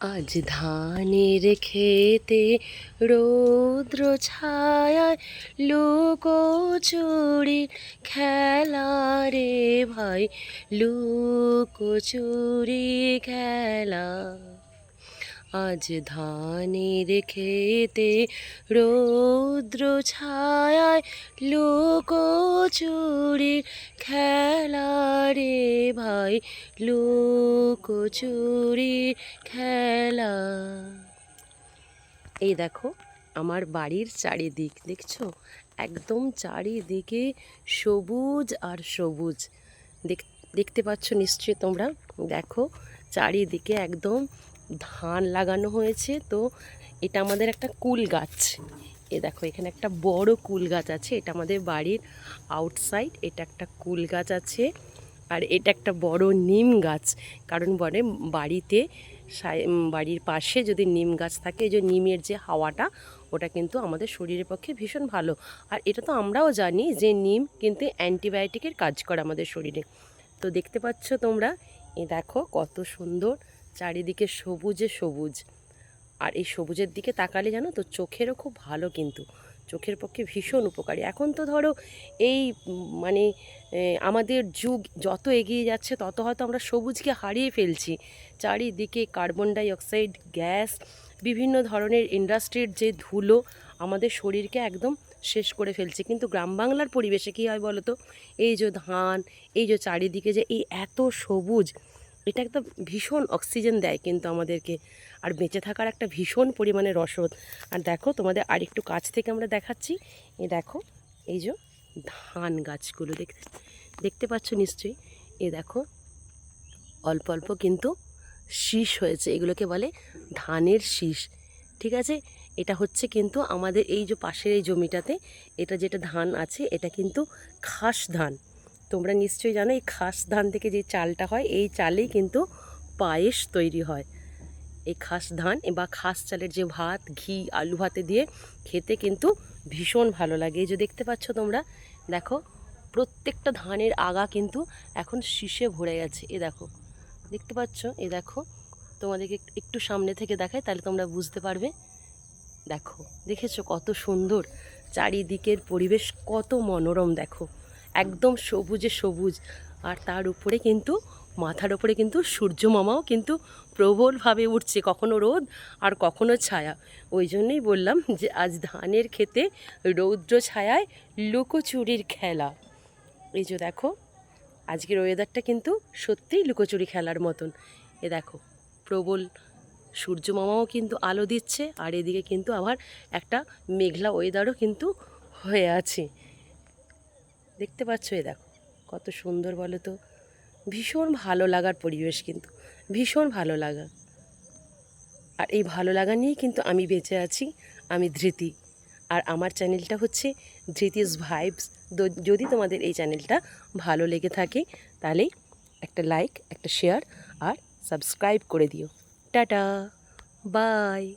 আজ ধানের খেতে রৌদ্র ছায়ায় লুকোচুরি খেলা রে ভাই লুকোচুরি খেলা। আজ ধানের খেতে রৌদ্র ছায়ায় লুকোচুরি খেলা রে ভাই লুকোচুরি খেলা। এই দেখো, আমার বাড়ির চারিদিক, দেখছ? একদম চারিদিকে সবুজ আর সবুজ। দেখ, দেখতে পাচ্ছ নিশ্চয়ই তোমরা? দেখো, চারিদিকে একদম ধান লাগানো হয়েছে, তো এটা আমাদের একটা কুল গাছ। এ দেখো, এখানে একটা বড় কুল গাছ আছে, এটা আমাদের বাড়ির আউটসাইড এটা একটা কুল গাছ আছে, আর এটা একটা বড় নিম গাছ। কারণ বলে, বাড়িতে বাড়ির পাশে যদি নিম গাছ থাকে, এই যে নিমের যে হাওয়াটা, ওটা কিন্তু আমাদের শরীরের পক্ষে ভীষণ ভালো। আর এটা তো আমরাও জানি যে নিম কিন্তু অ্যান্টিবায়োটিকের কাজ করে আমাদের শরীরে। তো দেখতে পাচ্ছ তোমরা, এ দেখো কত সুন্দর চারিদিকে সবুজে সবুজ। আর এই সবুজের দিকে তাকালে জানো তো চোখেরও খুব ভালো কিন্তু। চোখের পক্ষে ভীষণ উপকারী। এখন তো ধরো এই মানে আমাদের যুগ যত এগিয়ে যাচ্ছে তত হয়তো আমরা সবুজকে হারিয়ে ফেলছি। চারিদিকে কার্বন ডাই অক্সাইড গ্যাস, বিভিন্ন ধরনের ইন্ডাস্ট্রির যে ধুলো আমাদের শরীরকে একদম শেষ করে ফেলছে। কিন্তু গ্রাম বাংলার পরিবেশে কী হয় বলো তো? এই যে ধান, এই যে চারিদিকে যে এই এত সবুজ এটা একটা ভীষণ অক্সিজেন দেয় কিন্তু আমাদেরকে। আর বেঁচে থাকার একটা ভীষণ পরিমাণে রসদ আর দেখো, তোমাদের আর একটু কাছ থেকে আমরা দেখাচ্ছি। এ দেখো, এই যে ধান গাছগুলো দেখতে দেখতে পাচ্ছ নিশ্চয়ই? এ দেখো, অল্প অল্প কিন্তু শীষ হয়েছে। এগুলোকে বলে ধানের শীষ। ঠিক আছে? এটা হচ্ছে কিন্তু আমাদের এই যে পাশের এই জমিটাতে, এটা যেটা ধান আছে, এটা কিন্তু খাস ধান। তোমরা নিশ্চয়ই জানো এই খাস ধান থেকে যে চালটা হয়, এই চালেই কিন্তু পায়েস তৈরি হয়। এই খাস ধান বা খাস চালের যে ভাত, ঘি, আলু ভাতে দিয়ে খেতে কিন্তু ভীষণ ভালো লাগে। এই যে দেখতে পাচ্ছ তোমরা, দেখো, প্রত্যেকটা ধানের আগা কিন্তু এখন শীষে ভরে গেছে। এ দেখো, দেখতে পাচ্ছ? এ দেখো, তোমাদেরকে একটু সামনে থেকে দেখায় তাহলে তোমরা বুঝতে পারবে। দেখো, দেখেছ কত সুন্দর? চারিদিকের পরিবেশ কত মনোরম, দেখো। একদম সবুজে সবুজ। আর তার উপরে কিন্তু, মাথার উপরে কিন্তু সূর্য মামাও কিন্তু প্রবলভাবে উঠছে, কখনো রোদ আর কখনো ছায়া। ওই জন্যই বললাম যে, আজ ধানের খেতে রৌদ্র ছায়ায় লুকোচুরির খেলা। এই যে দেখো, আজকের ওয়েদারটা কিন্তু সত্যিই লুকোচুরি খেলার মতন। এ দেখো, প্রবল সূর্য মামাও কিন্তু আলো দিচ্ছে, আর এদিকে কিন্তু আবার একটা মেঘলা ওয়েদারও কিন্তু হয়ে আছে। দেখতে পাচ্ছ এ দেখো, কত সুন্দর বলো তো। ভীষণ ভালো লাগার পরিবেশ কিন্তু, ভীষণ ভালো লাগা। আর এই ভালো লাগা নিয়েই কিন্তু আমি বেঁচে আছি, আমি ধৃতি। আর আমার চ্যানেলটা হচ্ছে ধৃতিস ভাইবস। যদি তোমাদের এই চ্যানেলটা ভালো লেগে থাকে, তাহলে একটা লাইক, একটা শেয়ার আর সাবস্ক্রাইব করে দিও। Tata, bye.